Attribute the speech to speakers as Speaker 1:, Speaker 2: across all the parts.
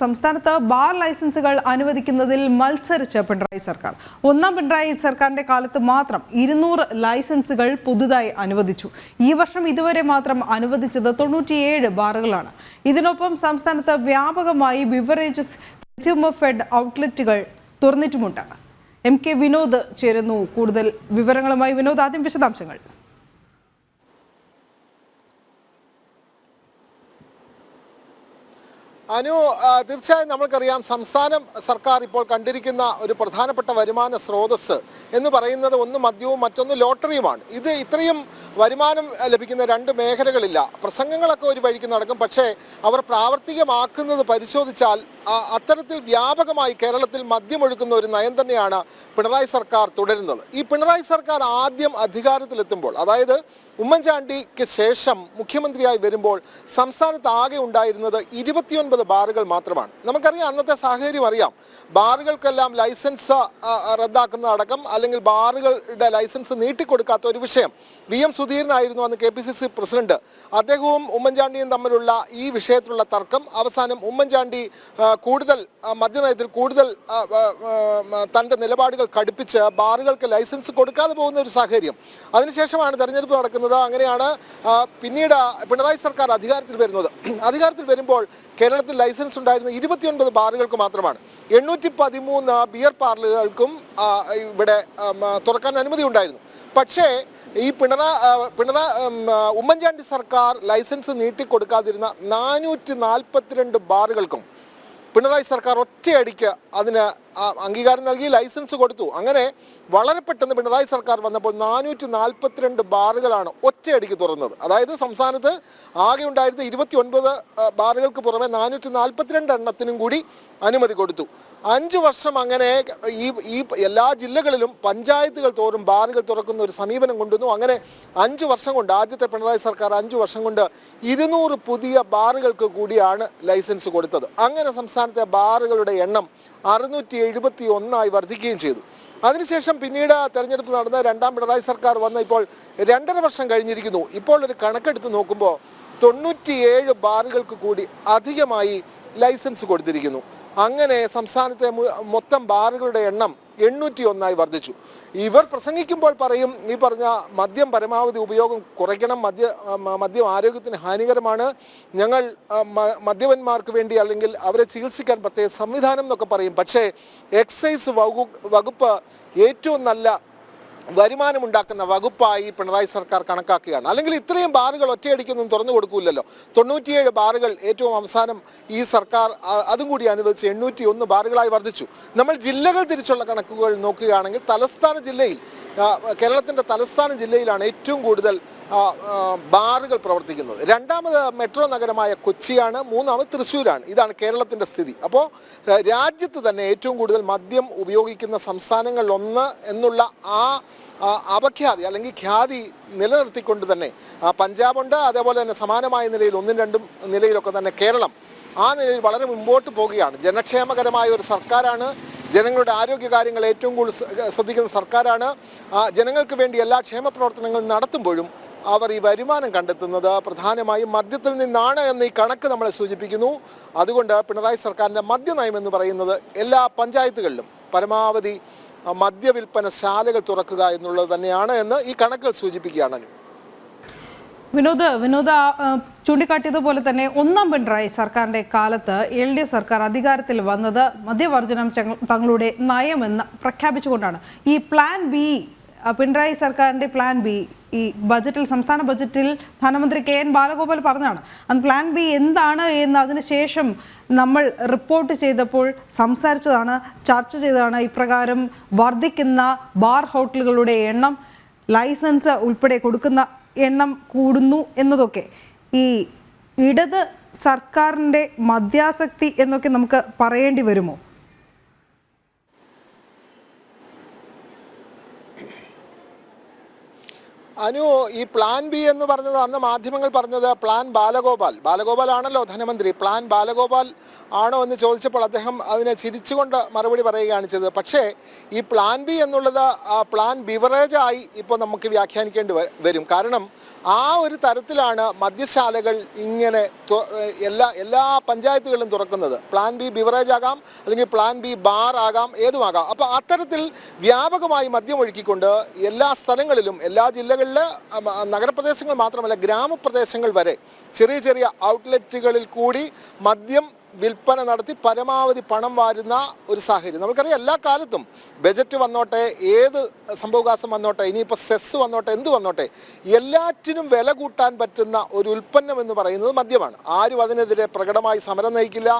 Speaker 1: സംസ്ഥാനത്ത് ബാർ ലൈസൻസുകൾ അനുവദിക്കുന്നതിൽ മത്സരിച്ച പിണറായി സർക്കാർ. ഒന്നാം പിണറായി സർക്കാരിന്റെ കാലത്ത് മാത്രം ഇരുന്നൂറ് ലൈസൻസുകൾ പുതുതായി അനുവദിച്ചു. ഈ വർഷം ഇതുവരെ മാത്രം അനുവദിച്ചത് തൊണ്ണൂറ്റിയേഴ് ബാറുകളാണ്. ഇതിനൊപ്പം സംസ്ഥാനത്ത് വ്യാപകമായി ബിവറേജസ് കൺസ്യൂമർ ഫെഡ് ഔട്ട്ലെറ്റുകൾ തുറന്നിട്ടുമുണ്ട്. എം കെ വിനോദ് ചേരുന്നു. കൂടുതൽ വിവരങ്ങളുമായി വിനോദ് ആദ്യം വിശദാംശങ്ങൾ.
Speaker 2: അനു തീർച്ചയായും നമ്മൾക്കറിയാം സംസ്ഥാനം സർക്കാർ ഇപ്പോൾ കണ്ടിരിക്കുന്ന ഒരു പ്രധാനപ്പെട്ട വരുമാന സ്രോതസ് എന്ന് പറയുന്നത് ഒന്ന് മദ്യവും മറ്റൊന്ന് ലോട്ടറിയുമാണ്. ഇത് ഇത്രയും വരുമാനം ലഭിക്കുന്ന രണ്ട് മേഖലകളില്ല. പ്രസംഗങ്ങളൊക്കെ ഒരു വഴിക്ക് നടക്കും. പക്ഷേ അവർ പ്രാവർത്തികമാക്കുന്നത് പരിശോധിച്ചാൽ അത്തരത്തിൽ വ്യാപകമായി കേരളത്തിൽ മദ്യമൊഴുക്കുന്ന ഒരു നയം തന്നെയാണ് പിണറായി സർക്കാർ തുടരുന്നത്. ഈ പിണറായി സർക്കാർ ആദ്യം അധികാരത്തിലെത്തുമ്പോൾ അതായത് ഉമ്മൻചാണ്ടിക്ക് ശേഷം മുഖ്യമന്ത്രിയായി വരുമ്പോൾ സംസ്ഥാനത്ത് ആകെ ഉണ്ടായിരുന്നത് ഇരുപത്തിയൊൻപത് ബാറുകൾ മാത്രമാണ്. നമുക്കറിയാം അന്നത്തെ സാഹചര്യം അറിയാം. ബാറുകൾക്കെല്ലാം ലൈസൻസ് റദ്ദാക്കുന്നതടക്കം അല്ലെങ്കിൽ ബാറുകളുടെ ലൈസൻസ് നീട്ടിക്കൊടുക്കാത്ത ഒരു വിഷയം. വി എം സുധീരനായിരുന്നു അന്ന് K P C C president. അദ്ദേഹവും ഉമ്മൻചാണ്ടിയും തമ്മിലുള്ള ഈ വിഷയത്തിലുള്ള തർക്കം അവസാനം ഉമ്മൻചാണ്ടി കൂടുതൽ മദ്യനയത്തിൽ കൂടുതൽ തന്റെ നിലപാടുകൾ കടുപ്പിച്ച് ബാറുകൾക്ക് ലൈസൻസ് കൊടുക്കാതെ പോകുന്ന ഒരു സാഹചര്യം. അതിനുശേഷമാണ് തെരഞ്ഞെടുപ്പ് നടക്കുന്നത്. അങ്ങനെയാണ് പിന്നീട് പിണറായി സർക്കാർ അധികാരത്തിൽ വരുന്നത്. അധികാരത്തിൽ വരുമ്പോൾ കേരളത്തിൽ ലൈസൻസ് ഉണ്ടായിരുന്ന ഇരുപത്തിയൊൻപത് ബാറുകൾക്ക് മാത്രമാണ്. എണ്ണൂറ്റി പതിമൂന്ന് ബിയർ പാർലറുകൾക്കും ഇവിടെ തുറക്കാൻ അനുമതി ഉണ്ടായിരുന്നു. പക്ഷേ ഈ പിണറ പിണറാ ഉമ്മൻചാണ്ടി സർക്കാർ ലൈസൻസ് നീട്ടിക്കൊടുക്കാതിരുന്ന നാനൂറ്റി നാൽപ്പത്തിരണ്ട് ബാറുകൾക്കും പിണറായി സർക്കാർ ഒറ്റയടിക്ക് അതിന് അംഗീകാരം നൽകി ലൈസൻസ് കൊടുത്തു. അങ്ങനെ വളരെ പെട്ടെന്ന് പിണറായി സർക്കാർ വന്നപ്പോൾ നാനൂറ്റി നാൽപ്പത്തിരണ്ട് ബാറുകളാണ് ഒറ്റയടിക്ക് തുറന്നത്. അതായത് സംസ്ഥാനത്ത് ആകെ ഉണ്ടായിരുന്ന ഇരുപത്തി ഒൻപത് ബാറുകൾക്ക് പുറമെ നാനൂറ്റി നാൽപ്പത്തിരണ്ട് എണ്ണത്തിനും കൂടി അനുമതി കൊടുത്തു. അഞ്ച് വർഷം അങ്ങനെ ഈ ഈ എല്ലാ ജില്ലകളിലും പഞ്ചായത്തുകൾ തോറും ബാറുകൾ തുറക്കുന്ന ഒരു സമീപനം കൊണ്ടുവന്നു. അങ്ങനെ അഞ്ച് വർഷം കൊണ്ട് ആദ്യത്തെ പിണറായി സർക്കാർ അഞ്ച് വർഷം കൊണ്ട് ഇരുന്നൂറ് പുതിയ ബാറുകൾക്ക് കൂടിയാണ് ലൈസൻസ് കൊടുത്തത്. അങ്ങനെ സംസ്ഥാനത്തെ ബാറുകളുടെ എണ്ണം അറുന്നൂറ്റി എഴുപത്തി ഒന്നായി വർദ്ധിക്കുകയും ചെയ്തു. അതിനുശേഷം പിന്നീട് തെരഞ്ഞെടുപ്പ് നടന്ന രണ്ടാം പിണറായി സർക്കാർ വന്ന ഇപ്പോൾ രണ്ടര വർഷം കഴിഞ്ഞിരിക്കുന്നു. ഇപ്പോൾ ഒരു കണക്കെടുത്ത് നോക്കുമ്പോൾ തൊണ്ണൂറ്റിയേഴ് ബാറുകൾക്ക് കൂടി അധികമായി ലൈസൻസ് കൊടുത്തിരിക്കുന്നു. അങ്ങനെ സംസ്ഥാനത്തെ മൊത്തം ബാറുകളുടെ എണ്ണം എണ്ണൂറ്റി ഒന്നായി വർദ്ധിച്ചു. ഇവർ പ്രസംഗിക്കുമ്പോൾ പറയും ഈ പറഞ്ഞ മദ്യം പരമാവധി ഉപയോഗം കുറയ്ക്കണം മദ്യ മദ്യം ആരോഗ്യത്തിന് ഹാനികരമാണ്. ഞങ്ങൾ മദ്യപന്മാർക്ക് വേണ്ടി അല്ലെങ്കിൽ അവരെ ചികിത്സിക്കാൻ പ്രത്യേക സംവിധാനം എന്നൊക്കെ പറയും. പക്ഷേ എക്സൈസ് വകുപ്പ് ഏറ്റവും നല്ല വരുമാനമുണ്ടാക്കുന്ന വകുപ്പായി പിണറായി സർക്കാർ കണക്കാക്കുകയാണ്. അല്ലെങ്കിൽ ഇത്രയും ബാറുകൾ ഒറ്റയടിക്കൊന്നും തുറന്നു കൊടുക്കൂലല്ലോ തൊണ്ണൂറ്റിയേഴ് ബാറുകൾ ഏറ്റവും അവസാനം ഈ സർക്കാർ അതും കൂടി അനുവദിച്ച് എണ്ണൂറ്റി ഒന്ന് ബാറുകളായി വർദ്ധിച്ചു. നമ്മൾ ജില്ലകൾ തിരിച്ചുള്ള കണക്കുകൾ നോക്കുകയാണെങ്കിൽ തലസ്ഥാന ജില്ലയിൽ കേരളത്തിന്റെ തലസ്ഥാന ജില്ലയിലാണ് ഏറ്റവും കൂടുതൽ ബാറുകൾ പ്രവർത്തിക്കുന്നത്. രണ്ടാമത് മെട്രോ നഗരമായ കൊച്ചിയാണ് മൂന്നാമത് തൃശ്ശൂരാണ്. ഇതാണ് കേരളത്തിന്റെ സ്ഥിതി. അപ്പോൾ രാജ്യത്ത് തന്നെ ഏറ്റവും കൂടുതൽ മദ്യം ഉപയോഗിക്കുന്ന സംസ്ഥാനങ്ങളിലൊന്ന് എന്നുള്ള ആ അപഖ്യാതി അല്ലെങ്കിൽ ഖ്യാതി നിലനിർത്തിക്കൊണ്ട് തന്നെ പഞ്ചാബുണ്ട്. അതേപോലെ തന്നെ സമാനമായ നിലയിൽ ഒന്നും രണ്ടും നിലയിലൊക്കെ തന്നെ കേരളം. ആ നിലയിൽ വളരെ മുമ്പോട്ട് പോവുകയാണ്. ജനക്ഷേമകരമായ ഒരു സർക്കാരാണ്. ജനങ്ങളുടെ ആരോഗ്യ കാര്യങ്ങൾ ഏറ്റവും കൂടുതൽ ശ്രദ്ധിക്കുന്ന സർക്കാരാണ്. ജനങ്ങൾക്ക് വേണ്ടി എല്ലാ ക്ഷേമ പ്രവർത്തനങ്ങളും നടത്തുമ്പോഴും അവർ ഈ വരുമാനം കണ്ടെത്തുന്നത് പ്രധാനമായും മദ്യത്തിൽ നിന്നാണ് എന്ന് ഈ കണക്ക് നമ്മളെ സൂചിപ്പിക്കുന്നു. അതുകൊണ്ട് പിണറായി സർക്കാരിന്റെ മദ്യനയം എന്ന് പറയുന്നത് എല്ലാ പഞ്ചായത്തുകളിലും പരമാവധി മദ്യവിൽപ്പന ശാലകൾ തുറക്കുക എന്നുള്ളത് തന്നെയാണ് എന്ന് ഈ കണക്കുകൾ സൂചിപ്പിക്കുകയാണ്
Speaker 1: വിനോദ് വിനോദ ചൂണ്ടിക്കാട്ടിയതുപോലെ തന്നെ ഒന്നാം പിണറായി സർക്കാരിന്റെ കാലത്ത് എൽ ഡി എഫ് സർക്കാർ അധികാരത്തിൽ വന്നത് മദ്യവർജനം തങ്ങളുടെ നയമെന്ന് പ്രഖ്യാപിച്ചുകൊണ്ടാണ്. ഈ പ്ലാൻ ബി പിണറായി സർക്കാരിന്റെ പ്ലാൻ ബി ഈ ബജറ്റിൽ സംസ്ഥാന ബജറ്റിൽ ധനമന്ത്രി കെ എൻ ബാലഗോപാൽ പറഞ്ഞാണ് അന്ന് പ്ലാൻ ബി എന്താണ് എന്ന് അതിനുശേഷം നമ്മൾ റിപ്പോർട്ട് ചെയ്തപ്പോൾ സംസാരിച്ചതാണ് ചർച്ച ചെയ്തതാണ് ഇപ്രകാരം വർദ്ധിക്കുന്ന ബാർ ഹോട്ടലുകളുടെ എണ്ണം ലൈസൻസ് ഉൾപ്പെടെ കൊടുക്കുന്ന എണ്ണം കൂടുന്നു എന്നതൊക്കെ. ഈ ഇടത് സർക്കാരിന്റെ മദ്യാസക്തി എന്നൊക്കെ നമുക്ക് പറയേണ്ടി വരുമോ?
Speaker 2: അനു ഈ പ്ലാൻ ബി എന്ന് പറഞ്ഞത് അന്ന് മാധ്യമങ്ങൾ പറഞ്ഞത് പ്ലാൻ ബാലഗോപാൽ. ബാലഗോപാൽ ആണല്ലോ ധനമന്ത്രി. പ്ലാൻ ബാലഗോപാൽ ആണോ എന്ന് ചോദിച്ചപ്പോൾ അദ്ദേഹം അതിനെ ചിരിച്ചുകൊണ്ട് മറുപടി പറയുകയാണ് ചെയ്തത്. പക്ഷേ ഈ പ്ലാൻ ബി എന്നുള്ളത് പ്ലാൻ ബിവറേജായി ഇപ്പോൾ നമുക്ക് വ്യാഖ്യാനിക്കേണ്ടി വരും. കാരണം ആ ഒരു തരത്തിലാണ് മദ്യശാലകൾ ഇങ്ങനെ എല്ലാ എല്ലാ പഞ്ചായത്തുകളിലും തുറക്കുന്നത്. പ്ലാൻ ബി ബിവറേജ് ആകാം അല്ലെങ്കിൽ പ്ലാൻ ബി ബാർ ആകാം ഏതുമാകാം. അപ്പോൾ അത്തരത്തിൽ വ്യാപകമായി മദ്യം ഒഴുക്കിക്കൊണ്ട് എല്ലാ സ്ഥലങ്ങളിലും എല്ലാ ജില്ലകളിലെ നഗരപ്രദേശങ്ങൾ മാത്രമല്ല ഗ്രാമപ്രദേശങ്ങൾ വരെ ചെറിയ ചെറിയ ഔട്ട്ലെറ്റുകളിൽ കൂടി മദ്യം വിൽപ്പന നടത്തി പരമാവധി പണം വാരുന്ന ഒരു സാഹചര്യം. നമുക്കറിയാം എല്ലാ കാലത്തും ബജറ്റ് വന്നോട്ടെ ഏത് സംഭവകാശം വന്നോട്ടെ ഇനിയിപ്പോൾ സെസ് വന്നോട്ടെ എന്ത് വന്നോട്ടെ എല്ലാറ്റിനും വില കൂട്ടാൻ പറ്റുന്ന ഒരു ഉൽപ്പന്നം എന്ന് പറയുന്നത് മദ്യമാണ്. ആരും അതിനെതിരെ പ്രകടമായി സമരം നയിക്കില്ല.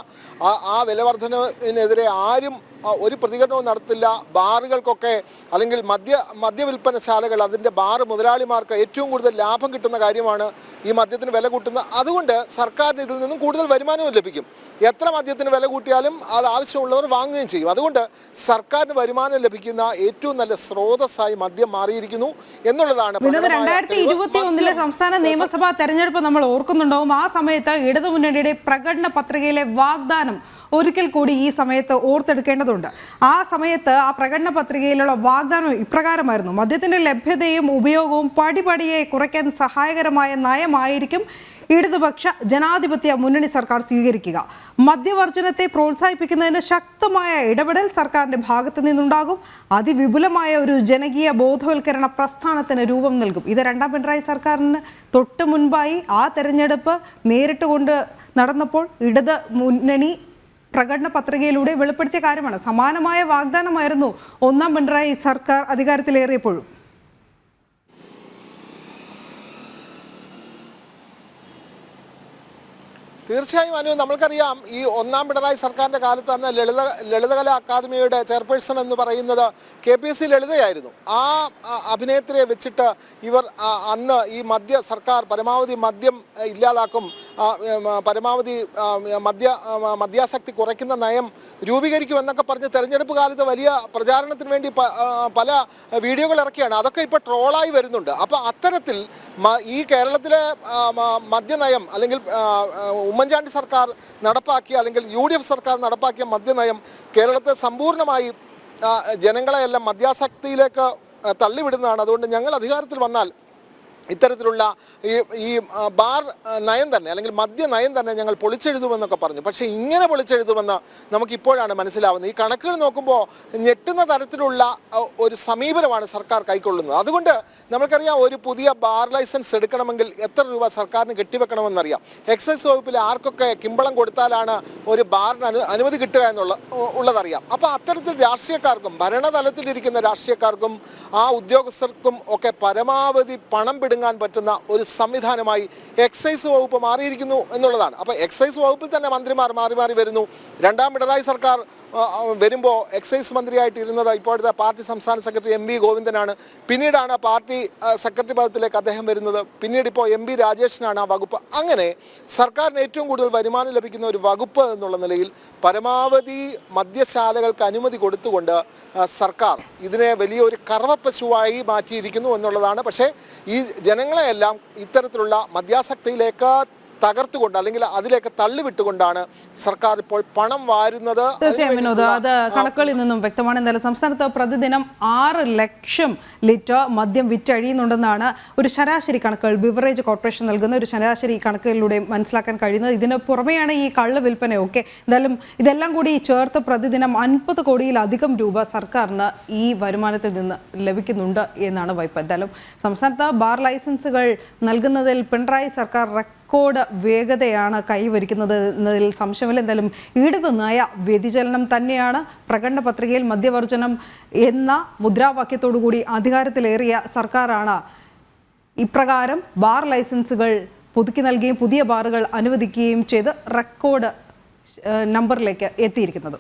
Speaker 2: ആ വിലവർദ്ധനവിനെതിരെ ആരും ഒരു പ്രതികരണവും നടത്തില്ല. ബാറുകൾക്കൊക്കെ അല്ലെങ്കിൽ മദ്യ മദ്യവിൽപ്പനശാലകൾ അതിന്റെ ബാർ മുതലാളിമാർക്ക് ഏറ്റവും കൂടുതൽ ലാഭം കിട്ടുന്ന കാര്യമാണ് ഈ മദ്യത്തിന് വില കൂട്ടുന്ന. അതുകൊണ്ട് സർക്കാരിന് ഇതിൽ നിന്നും കൂടുതൽ വരുമാനവും ലഭിക്കും. എത്ര മദ്യത്തിന് വില കൂട്ടിയാലും അത് ആവശ്യമുള്ളവർ വാങ്ങുകയും ചെയ്യും. അതുകൊണ്ട് സർക്കാരിന് വരുമാനം ലഭിക്കുന്ന ഏറ്റവും നല്ല സ്രോതസ്സായി മദ്യം മാറിയിരിക്കുന്നു എന്നുള്ളതാണ്
Speaker 1: രണ്ടായിരത്തി ഇരുപത്തി ഒന്നിലെ സംസ്ഥാന നിയമസഭാ തെരഞ്ഞെടുപ്പ് നമ്മൾ ഓർക്കുന്നുണ്ടാവും. ആ സമയത്ത് ഇടതുമുന്നണിയുടെ പ്രകടന പത്രികയിലെ വാഗ്ദാനം ഒരിക്കൽ കൂടി ഈ സമയത്ത് ഓർത്തെടുക്കേണ്ടതുണ്ട്. ആ സമയത്ത് ആ പ്രകടന പത്രികയിലുള്ള വാഗ്ദാനം ഇപ്രകാരമായിരുന്നു. മദ്യത്തിന്റെ ലഭ്യതയും ഉപയോഗവും പടിപടിയെ കുറയ്ക്കാൻ സഹായകരമായ നയമായിരിക്കും ഇടതുപക്ഷ ജനാധിപത്യ മുന്നണി സർക്കാർ സ്വീകരിക്കുക. മദ്യവർജനത്തെ പ്രോത്സാഹിപ്പിക്കുന്നതിന് ശക്തമായ ഇടപെടൽ സർക്കാരിന്റെ ഭാഗത്തു നിന്നുണ്ടാകും. അതിവിപുലമായ ഒരു ജനകീയ ബോധവൽക്കരണ പ്രസ്ഥാനത്തിന് രൂപം നൽകും. ഇത് രണ്ടാം പിണറായി സർക്കാരിന് തൊട്ട് മുൻപായി ആ തെരഞ്ഞെടുപ്പ് നേരിട്ട് കൊണ്ട് നടന്നപ്പോൾ ഇടത് മുന്നണി പ്രകടന പത്രികയിലൂടെ വെളിപ്പെടുത്തിയ കാര്യമാണ്. സമാനമായ വാഗ്ദാനമായിരുന്നു ഒന്നാം പിണറായി സർക്കാർ അധികാരത്തിലേറിയപ്പോഴും.
Speaker 2: തീർച്ചയായും അനു നമ്മൾക്കറിയാം ഈ ഒന്നാം പിണറായി സർക്കാരിന്റെ കാലത്ത് തന്നെ ലളിത ലളിതകലാ അക്കാദമിയുടെ ചെയർപേഴ്സൺ എന്ന് പറയുന്നത് കെ പി എസ് സി ലളിതയായിരുന്നു. ആ അഭിനേത്രിയെ വെച്ചിട്ട് ഇവർ അന്ന് ഈ മദ്യ സർക്കാർ പരമാവധി മദ്യം ഇല്ലാതാക്കും പരമാവധി മദ്യ മദ്യാസക്തി കുറയ്ക്കുന്ന നയം രൂപീകരിക്കും എന്നൊക്കെ പറഞ്ഞ് തെരഞ്ഞെടുപ്പ് കാലത്ത് വലിയ പ്രചാരണത്തിന് വേണ്ടി പല വീഡിയോകൾ ഇറക്കിയാണ്. അതൊക്കെ ഇപ്പോൾ ട്രോളായി വരുന്നുണ്ട്. അപ്പോൾ അത്തരത്തിൽ ഈ കേരളത്തിലെ മദ്യനയം അല്ലെങ്കിൽ ഉമ്മൻചാണ്ടി സർക്കാർ നടപ്പാക്കിയ അല്ലെങ്കിൽ യു സർക്കാർ നടപ്പാക്കിയ മദ്യനയം കേരളത്തെ സമ്പൂർണമായി ജനങ്ങളെയെല്ലാം മദ്യാസക്തിയിലേക്ക് തള്ളിവിടുന്നതാണ്. അതുകൊണ്ട് ഞങ്ങൾ അധികാരത്തിൽ വന്നാൽ ഇത്തരത്തിലുള്ള ഈ ഈ ബാർ നയം തന്നെ അല്ലെങ്കിൽ മദ്യ നയം തന്നെ ഞങ്ങൾ പൊളിച്ചെഴുതുമെന്നൊക്കെ പറഞ്ഞു. പക്ഷേ ഇങ്ങനെ പൊളിച്ചെഴുതുമെന്ന് നമുക്കിപ്പോഴാണ് മനസ്സിലാവുന്നത്. ഈ കണക്കുകൾ നോക്കുമ്പോൾ ഞെട്ടുന്ന തരത്തിലുള്ള ഒരു സമീപനമാണ് സർക്കാർ കൈക്കൊള്ളുന്നത്. അതുകൊണ്ട് നമുക്കറിയാം ഒരു പുതിയ ബാർ ലൈസൻസ് എടുക്കണമെങ്കിൽ എത്ര രൂപ സർക്കാരിന് കെട്ടിവെക്കണമെന്നറിയാം. എക്സൈസ് വകുപ്പിൽ ആർക്കൊക്കെ കിമ്പളം കൊടുത്താലാണ് ഒരു ബാറിന് അനു അനുമതി കിട്ടുക എന്നുള്ള ഉള്ളതറിയാം. അപ്പോൾ അത്തരത്തിൽ രാഷ്ട്രീയക്കാർക്കും ഭരണതലത്തിലിരിക്കുന്ന രാഷ്ട്രീയക്കാർക്കും ആ ഉദ്യോഗസ്ഥർക്കും ഒക്കെ പരമാവധി പണം പിടുങ്ങാൻ പറ്റുന്ന ഒരു സംവിധാനമായി എക്സൈസ് വകുപ്പ് മാറിയിരിക്കുന്നു എന്നുള്ളതാണ്. അപ്പോൾ എക്സൈസ് വകുപ്പിൽ തന്നെ മന്ത്രിമാർ മാറി മാറി വരുന്നു. രണ്ടാം പിണറായി സർക്കാർ വരുമ്പോൾ എക്സൈസ് മന്ത്രിയായിട്ട് ഇരുന്നത് ഇപ്പോഴത്തെ പാർട്ടി സംസ്ഥാന സെക്രട്ടറി എം വി ഗോവിന്ദനാണ്. പിന്നീടാണ് പാർട്ടി സെക്രട്ടറി പദത്തിലേക്ക് അദ്ദേഹം വരുന്നത്. പിന്നീട് ഇപ്പോൾ എം വി രാജേഷിനാണ് ആ വകുപ്പ്. അങ്ങനെ സർക്കാരിന് ഏറ്റവും കൂടുതൽ വരുമാനം ലഭിക്കുന്ന ഒരു വകുപ്പ് എന്നുള്ള നിലയിൽ പരമാവധി മദ്യശാലകൾക്ക് അനുമതി കൊടുത്തുകൊണ്ട് സർക്കാർ ഇതിനെ വലിയൊരു കറവപ്പശുവായി മാറ്റിയിരിക്കുന്നു എന്നുള്ളതാണ്. പക്ഷേ ഈ ജനങ്ങളെയെല്ലാം ഇത്തരത്തിലുള്ള മദ്യാസക്തിയിലേക്ക് തകർത്തുകൊണ്ട് അല്ലെങ്കിൽ അതിലേക്ക് തള്ളിവിട്ടുകൊണ്ടാണ് സർക്കാർ ഇപ്പോൾ പണം വാരുന്നത്.
Speaker 1: തീർച്ചയായും വിനോദ് അത് കണക്കുകളിൽ നിന്നും വ്യക്തമാണ്. എന്നാലും സംസ്ഥാനത്ത് പ്രതിദിനം ആറ് ലക്ഷം ലിറ്റർ മദ്യം വിറ്റഴിയുന്നുണ്ടെന്നാണ് ഒരു ശരാശരി കണക്കുകൾ. ബിവറേജ് കോർപ്പറേഷൻ നൽകുന്ന ഒരു ശരാശരി കണക്കുകളിലൂടെ മനസ്സിലാക്കാൻ കഴിയുന്നത്. ഇതിന് പുറമെയാണ് ഈ കള്ള് വിൽപ്പനയൊക്കെ. എന്തായാലും ഇതെല്ലാം കൂടി ചേർത്ത് പ്രതിദിനം അൻപത് കോടിയിലധികം രൂപ സർക്കാരിന് ഈ വരുമാനത്തിൽ നിന്ന് ലഭിക്കുന്നുണ്ട് എന്നാണ് വായ്പ. എന്തായാലും സംസ്ഥാനത്ത് ബാർ ലൈസൻസുകൾ നൽകുന്നതിൽ പിണറായി സർക്കാർ റെക്കോർഡ് വേഗതയാണ് കൈവരിക്കുന്നത് എന്നതിൽ സംശയമില്ല. എന്തായാലും ഇടത് നയ വ്യതിചലനം തന്നെയാണ് പ്രകടന പത്രികയിൽ മദ്യവർജനം എന്ന മുദ്രാവാക്യത്തോടു കൂടി അധികാരത്തിലേറിയ സർക്കാരാണ്. ഇപ്രകാരം ബാർ ലൈസൻസുകൾ പുതുക്കി നൽകുകയും പുതിയ ബാറുകൾ അനുവദിക്കുകയും ചെയ്ത് റെക്കോർഡ് നമ്പറിലേക്ക് എത്തിയിരിക്കുന്നത്.